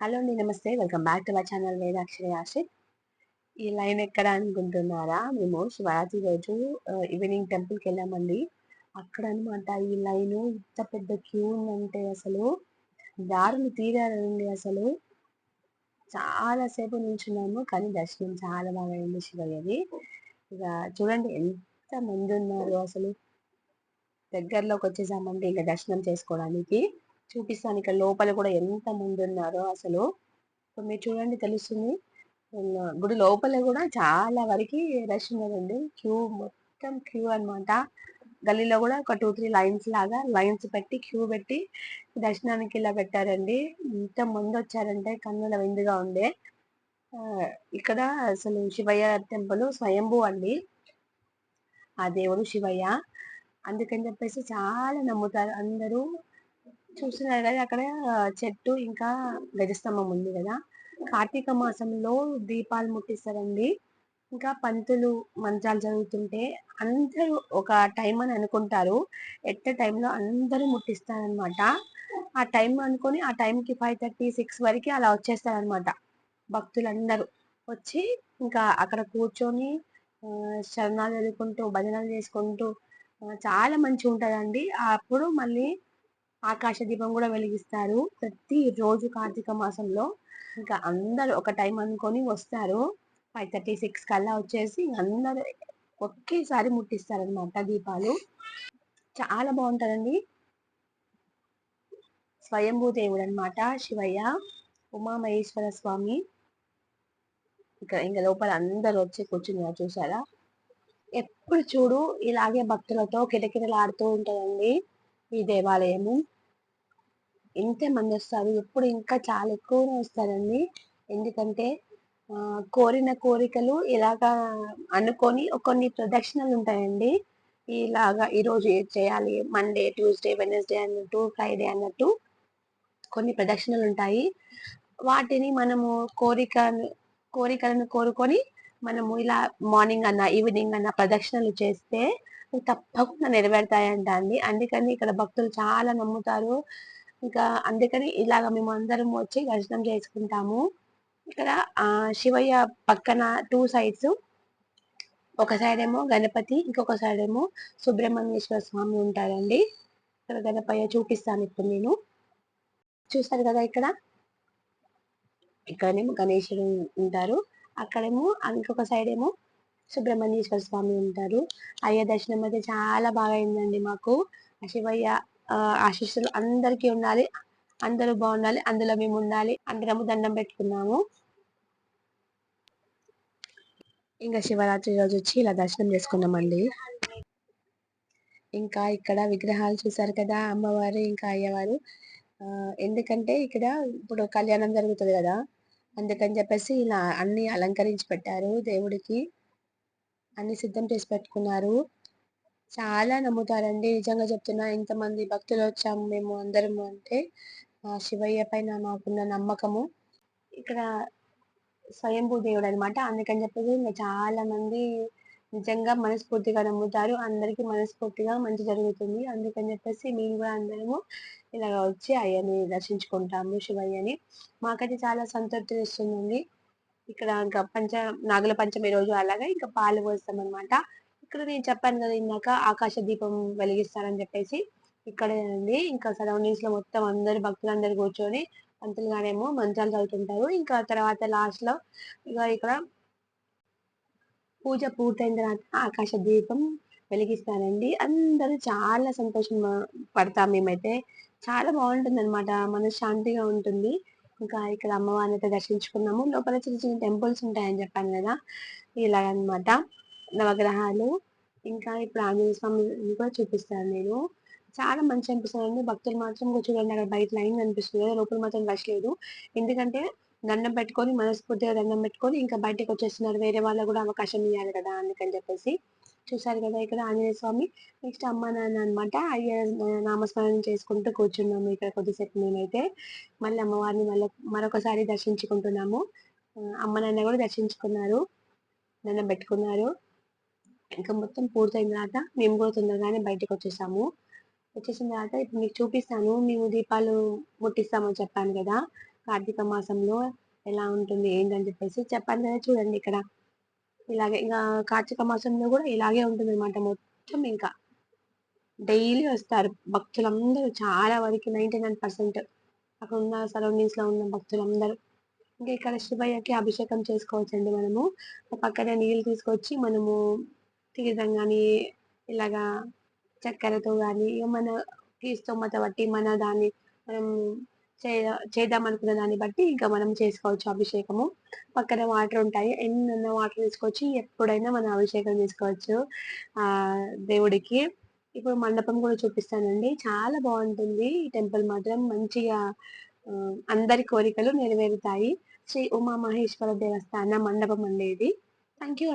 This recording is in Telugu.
హలో అండి నమస్తే. Welcome back to my channel Vedakshari Ashith ఈ లైన్ ఎక్కడ అనుకుంటున్నారా? మేము శివరాత్రి రోజు ఈవినింగ్ టెంపుల్కి వెళ్ళామండి. అక్కడ అనమాట ఈ లైన్ ఇంత పెద్ద క్యూ ఉందంటే అసలు దారులు తీరారండి అసలు. చాలాసేపు నిల్చున్నాము నుంచున్నాము కానీ దర్శనం చాలా బాగా అయింది శివయ్యది. ఇక చూడండి ఎంత మంది ఉన్నారు అసలు. దగ్గరలోకి వచ్చేసామంటే ఇంకా దర్శనం చేసుకోవడానికి. చూపిస్తాను ఇక్కడ లోపల కూడా ఎంత మంది ఉన్నారో అసలు. ఇప్పుడు మీరు చూడండి తెలుస్తుంది. గుడి లోపల కూడా చాలా వరకు రష్ ఉన్నదండి. క్యూ మొత్తం క్యూ అన్నమాట. గల్లీలో కూడా ఒక టూ త్రీ లైన్స్ లాగా లైన్స్ పెట్టి క్యూ పెట్టి దర్శనానికి ఇలా పెట్టారండి. ఇంత మంది వచ్చారంటే కన్నుల విందుగా ఉండే. ఇక్కడ అసలు శివయ్య టెంపుల్ స్వయంభూ అండి. ఆ దేవుడు శివయ్య. అందుకని చెప్పేసి చాలా నమ్ముతారు అందరూ. చూస్తున్నారు కదా అక్కడ చెట్టు ఇంకా గజస్తంభం ఉంది కదా. కార్తీక మాసంలో దీపాలు ముట్టిస్తారండి. ఇంకా పంతులు మంత్రాలు జరుగుతుంటే అందరూ ఒక టైం అని అనుకుంటారు. ఎట్ట టైంలో అందరూ ముట్టిస్తారనమాట ఆ టైం అనుకొని ఆ టైంకి ఫైవ్ థర్టీ సిక్స్ వరకు అలా వచ్చేస్తారనమాట భక్తులందరూ వచ్చి ఇంకా అక్కడ కూర్చొని శరణాలు ఎదుర్కొంటూ భజనలు చేసుకుంటూ చాలా మంచిగా ఉంటుందండి. అప్పుడు మళ్ళీ ఆకాశ దీపం కూడా వెలిగిస్తారు. ప్రతి రోజు కార్తీక మాసంలో ఇంకా అందరూ ఒక టైం అనుకొని వస్తారు. ఫైవ్ థర్టీ సిక్స్ కల్లా వచ్చేసి అందరూ ఒకేసారి ముట్టిస్తారనమాట దీపాలు. చాలా బాగుంటదండి. స్వయంభూ దేవుడు అనమాట శివయ్య ఉమామహేశ్వర స్వామి. ఇక్కడ ఇంకా లోపల అందరూ వచ్చి కూర్చున్నారు చూసారా? ఎప్పుడు చూడు ఇలాగే భక్తులతో కిటకిటలాడుతూ ఉంటుందండి. ఈ దేవాలయము ఇంతే మంది వస్తారు. ఎప్పుడు ఇంకా చాలా ఎక్కువగా వస్తారండి. ఎందుకంటే కోరిన కోరికలు ఇలాగా అనుకొని కొన్ని ప్రదక్షిణలు ఉంటాయండి. ఇలాగా ఈరోజు ఏది చేయాలి? మండే ట్యూస్డే వెనస్డే అన్నట్టు ఫ్రైడే అన్నట్టు కొన్ని ప్రదక్షిణలు ఉంటాయి. వాటిని మనము కోరిక కోరికలను కోరుకొని మనము ఇలా మార్నింగ్ అన్న ఈవినింగ్ అన్న ప్రదక్షిణలు చేస్తే తప్పకుండా నెరవేరుతాయంట అండి. అందుకని ఇక్కడ భక్తులు చాలా నమ్ముతారు. ఇంకా అందుకని ఇలాగ మేము అందరం వచ్చి దర్శనం చేసుకుంటాము. ఇక్కడ శివయ్య పక్కన టూ సైడ్స్ ఒక సైడ్ ఏమో గణపతి ఇంకొక సైడ్ ఏమో సుబ్రహ్మణ్యేశ్వర స్వామి ఉంటారండి. ఇక్కడ గణపయ్య చూపిస్తాను ఇప్పుడు నేను. చూస్తారు కదా ఇక్కడ? ఇక్కడనేమో గణేశుడు ఉంటారు. అక్కడేమో ఇంకొక సైడ్ ఏమో సుబ్రహ్మణ్యేశ్వర స్వామి ఉంటారు. అయ్య దర్శనం అయితే చాలా బాగా అయిందండి మాకు. ఆ శివయ్య ఆశీస్సులు అందరికీ ఉండాలి. అందరూ బాగుండాలి. అందులో మేము ఉండాలి అందరము దండం పెట్టుకున్నాము. ఇంకా శివరాత్రి రోజు వచ్చి ఇలా దర్శనం చేసుకున్నామండి. ఇంకా ఇక్కడ విగ్రహాలు చూసారు కదా అమ్మవారు ఇంకా అయ్యవారు. ఎందుకంటే ఇక్కడ ఇప్పుడు కళ్యాణం జరుగుతుంది కదా. అందుకని చెప్పేసి ఇలా అన్ని అలంకరించి పెట్టారు దేవుడికి. అన్ని సిద్ధం చేసి పెట్టుకున్నారు. చాలా నమ్ముతారండి. నిజంగా చెప్తున్నా ఇంతమంది భక్తులు వచ్చాము మేము అందరము అంటే ఆ శివయ్య పైన మాకున్న నమ్మకము. ఇక్కడ స్వయంభూ దేవుడు అనమాట అందుకని చెప్పేసి ఇంకా చాలా మంది నిజంగా మనస్ఫూర్తిగా నమ్ముతారు. అందరికీ మనస్ఫూర్తిగా మంచి జరుగుతుంది. అందుకని చెప్పేసి మేము కూడా అందరము ఇలా వచ్చి అయ్యని దర్శించుకుంటాము శివయ్యని. మాకైతే చాలా సంతృప్తి ఇస్తుందండి ఇక్కడ ఇంకా పంచ నాగుల పంచమి రోజు అలాగా ఇంకా పాలు పోస్తాం అనమాట ఇక్కడ నేను చెప్పాను కదా ఇందాక ఆకాశ దీపం వెలిగిస్తారని చెప్పేసి. ఇక్కడే అండి. ఇంకా సరౌండింగ్స్లో మొత్తం అందరు భక్తులందరూ కూర్చొని పంతులు గారేమో మంత్రాలు చదువుతుంటారు. ఇంకా తర్వాత లాస్ట్లో ఇక ఇక్కడ పూజ పూర్తయిన తర్వాత ఆకాశ దీపం వెలిగిస్తారండి అందరూ చాలా సంతోషం పడతాం మేమైతే. చాలా బాగుంటుంది అనమాట మనశ్శాంతిగా ఉంటుంది. ఇంకా ఇక్కడ అమ్మవారిని అయితే దర్శించుకున్నాము. లోపల చిన్న చిన్న టెంపుల్స్ ఉంటాయని చెప్పాను కదా. ఇలా అన్నమాట నవగ్రహాలు. ఇంకా ఇప్పుడు ఆంజనేయ స్వామి కూడా చూపిస్తాను నేను. చాలా మంచి అనిపిస్తుంది భక్తులు మాత్రం ఇంకా చూడండి అక్కడ బయట లైన్ కనిపిస్తుంది లోపల మాత్రం రష్ లేదు. ఎందుకంటే దండం పెట్టుకొని మనస్ఫూర్తిగా దండం పెట్టుకొని ఇంకా బయటకు వచ్చేస్తున్నారు. వేరే వాళ్ళకు కూడా అవకాశం ఇవ్వాలి కదా అందుకని చెప్పేసి. చూసారు కదా ఇక్కడ ఆంజనేయ స్వామి. నెక్స్ట్ అమ్మ నాన్న అనమాట అయ్య నామస్మరణ చేసుకుంటూ కూర్చున్నాము ఇక్కడ కొద్దిసేపు మేమైతే. మళ్ళీ అమ్మవారిని మళ్ళీ మరొకసారి దర్శించుకుంటున్నాము. అమ్మ నాన్న కూడా దర్శించుకున్నారు. దండం పెట్టుకున్నారు. ఇంకా మొత్తం పూర్తయిన తర్వాత మేము కూడా తొందరగానే బయటకు వచ్చేసాము. వచ్చేసిన తర్వాత ఇప్పుడు మీకు చూపిస్తాను. మేము దీపాలు ముట్టిస్తామని చెప్పాను కదా. కార్తీక మాసంలో ఎలా ఉంటుంది ఏంటని చెప్పేసి చెప్పాను కదా చూడండి ఇక్కడ. ఇలాగే ఇంకా కార్తీక మాసంలో కూడా ఇలాగే ఉంటుంది అనమాట మొత్తం ఇంకా. డైలీ వస్తారు భక్తులందరూ చాలా వరకు నైంటీ నైన్ పర్సెంట్ అక్కడ ఉన్న సరౌండింగ్స్లో ఉన్న భక్తులందరూ. ఇంకా ఇక్కడ శివయ్యకి అభిషేకం చేసుకోవచ్చండి మనము. పక్కనే నీళ్ళు తీసుకొచ్చి మనము తీర్థం కానీ ఇలాగా చక్కెరతో కానీ మన స్తోమత బట్టి మన దాన్ని మనం చేద్దాం అనుకున్న దాన్ని బట్టి ఇంకా మనం చేసుకోవచ్చు అభిషేకము. పక్కన వాటర్ ఉంటాయి. ఎన్ని వాటర్ తీసుకొచ్చి ఎప్పుడైనా మనం అభిషేకం చేసుకోవచ్చు. ఆ దేవుడికి. ఇప్పుడు మండపం కూడా చూపిస్తానండి. చాలా బాగుంటుంది. ఈ టెంపుల్ మాత్రం మంచిగా అందరి కోరికలు నెరవేరుతాయి. శ్రీ ఉమా మహేశ్వర దేవస్థాన మండపం అండి ఇది. Thank you